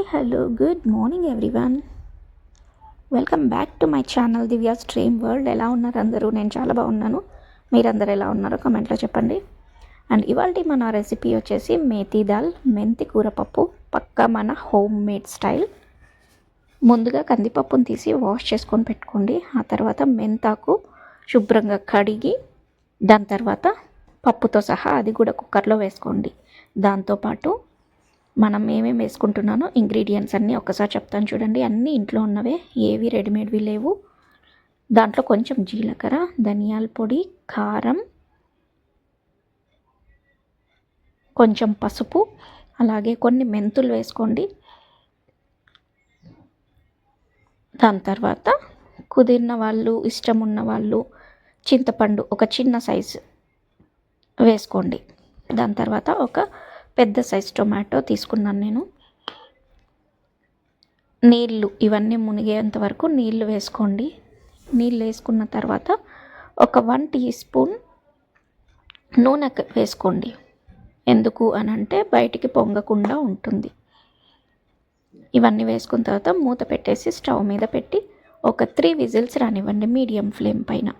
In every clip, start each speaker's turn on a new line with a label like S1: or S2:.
S1: Hi hello good morning everyone. Welcome back to my channel Divya stream world. ఎలా ఉన్నారు అందరూ? నేను చాలా బాగున్నాను. మీరందరూ ఎలా ఉన్నారో కమెంట్లో చెప్పండి. అండ్ ఇవాళ మన రెసిపీ వచ్చేసి మేతి దాల్ మెంతి కూరపప్పు పక్క పక్కా మన హోమ్ మేడ్ స్టైల్. ముందుగా కందిపప్పును తీసి వాష్ చేసుకొని పెట్టుకోండి. ఆ తర్వాత మెంతాకు శుభ్రంగా కడిగి దాని తర్వాత పప్పుతో సహా అది కూడా కుక్కర్లో వేసుకోండి. దాంతోపాటు మనం ఏమేమి వేసుకుంటున్నానో ఇంగ్రీడియంట్స్ అన్నీ ఒకసారి చెప్తాను చూడండి. అన్నీ ఇంట్లో ఉన్నవే ఏవి రెడీమేడ్వి లేవు. దాంట్లో కొంచెం జీలకర్ర ధనియాల పొడి కారం కొంచెం పసుపు అలాగే కొన్ని మెంతులు వేసుకోండి. దాని తర్వాత కుదిరిన వాళ్ళు ఇష్టం ఉన్న వాళ్ళు చింతపండు ఒక చిన్న సైజు వేసుకోండి. దాని తర్వాత ఒక పెద్ద సైజ్ టొమాటో తీసుకున్నాను నేను. నీళ్ళు ఇవన్నీ మునిగేంత వరకు నీళ్ళు వేసుకోండి. నీళ్ళు వేసుకున్న తర్వాత ఒక వన్ టీ స్పూన్ నూనె వేసుకోండి. ఎందుకు అని అంటే బయటికి పొంగకుండా ఉంటుంది. ఇవన్నీ వేసుకున్న తర్వాత మూత పెట్టేసి స్టవ్ మీద పెట్టి ఒక త్రీ విజిల్స్ రానివ్వండి మీడియం ఫ్లేమ్ పైన.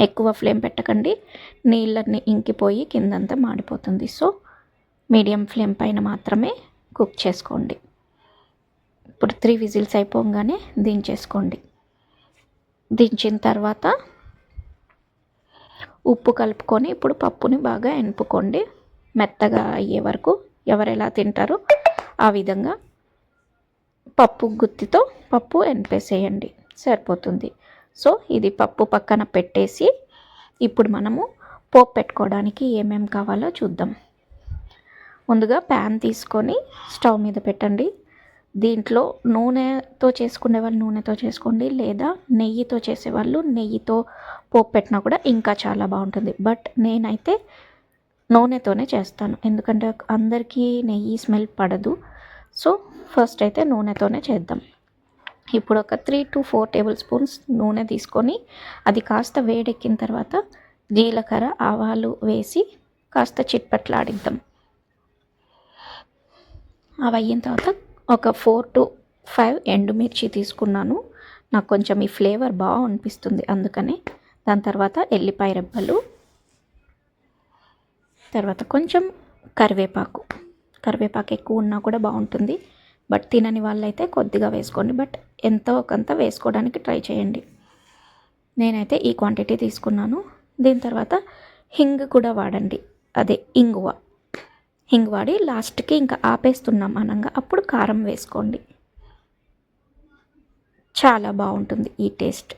S1: ఎక్కువ ఫ్లేమ్ పెట్టకండి. నీళ్ళన్నీ ఇంకిపోయి కిందంతా మాడిపోతుంది. సో మీడియం ఫ్లేమ్ పైన మాత్రమే కుక్ చేసుకోండి. ఇప్పుడు త్రీ విజిల్స్ అయిపోగానే దించేసుకోండి. దించిన తర్వాత ఉప్పు కలుపుకొని ఇప్పుడు పప్పుని బాగా ఎనుపుకోండి మెత్తగా అయ్యే వరకు ఎవరు ఎలా తింటారో ఆ విధంగా పప్పు గుత్తితో పప్పు ఎనిపేసేయండి సరిపోతుంది. సో ఇది పప్పు పక్కన పెట్టేసి ఇప్పుడు మనము పోపు పెట్టుకోవడానికి ఏమేమి కావాలో చూద్దాం. ముందుగా ప్యాన్ తీసుకొని స్టవ్ మీద పెట్టండి. దీంట్లో నూనెతో చేసుకునే వాళ్ళు నూనెతో చేసుకోండి లేదా నెయ్యితో చేసేవాళ్ళు నెయ్యితో పోపు పెట్టినా కూడా ఇంకా చాలా బాగుంటుంది. బట్ నేనైతే నూనెతోనే చేస్తాను ఎందుకంటే అందరికీ నెయ్యి స్మెల్ పడదు. సో ఫస్ట్ అయితే నూనెతోనే చేద్దాం. ఇప్పుడు ఒక three to four tablespoons నూనె తీసుకొని అది కాస్త వేడెక్కిన తర్వాత జీలకర్ర ఆవాలు వేసి కాస్త చిట్పట్లాడిద్దాం. అవి అయిన తర్వాత ఒక ఫోర్ టు ఫైవ్ ఎండుమిర్చి తీసుకున్నాను. నాకు కొంచెం ఈ ఫ్లేవర్ బాగా అనిపిస్తుంది అందుకనే. దాని తర్వాత ఎల్లిపాయ రెబ్బలు. తర్వాత కొంచెం కరివేపాకు. కరివేపాకు ఎక్కువ ఉన్నా కూడా బాగుంటుంది. బట్ తినని వాళ్ళైతే కొద్దిగా వేసుకోండి. బట్ ఎంతో కొంత వేసుకోవడానికి ట్రై చేయండి. నేనైతే ఈ క్వాంటిటీ తీసుకున్నాను. దీని తర్వాత హింగ్ కూడా వాడండి. అదే ఇంగువ. హింగ్ వాడి లాస్ట్కి ఇంకా ఆపేస్తున్నాం అనగా. అప్పుడు కారం వేసుకోండి. చాలా బాగుంటుంది ఈ టేస్ట్.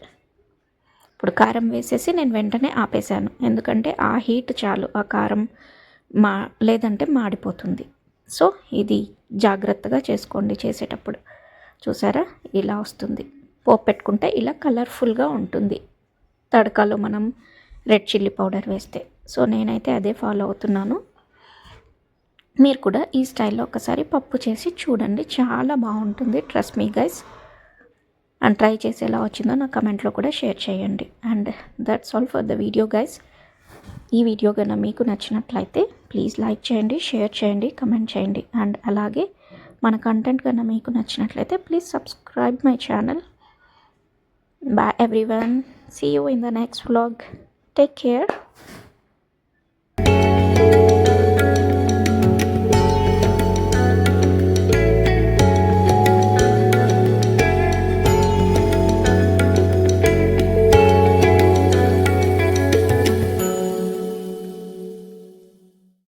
S1: ఇప్పుడు కారం వేసేసి నేను వెంటనే ఆపేసాను ఎందుకంటే ఆ హీట్ చాలు ఆ కారం మా లేదంటే మాడిపోతుంది. సో ఇది జాగ్రత్తగా చేసుకోండి చేసేటప్పుడు. చూసారా? ఇలా వస్తుంది. పోపు పెట్టుకుంటే ఇలా కలర్ఫుల్గా ఉంటుంది. తడకాలో మనం రెడ్ చిల్లీ పౌడర్ వేస్తే. సో నేనైతే అదే ఫాలో అవుతున్నాను. మీరు కూడా ఈ స్టైల్లో ఒకసారి పప్పు చేసి చూడండి. చాలా బాగుంటుంది. Trust me guys and try చేసి ఎలా వచ్చిందో నా కమెంట్లో కూడా షేర్ చేయండి. And that's all for the video guys ఈ వీడియో కన్నా మీకు నచ్చినట్లయితే ప్లీజ్ లైక్ చేయండి షేర్ చేయండి కమెంట్ చేయండి. అండ్ అలాగే మన కంటెంట్ కన్నా మీకు నచ్చినట్లయితే please subscribe my channel bye everyone see you in the next vlog take care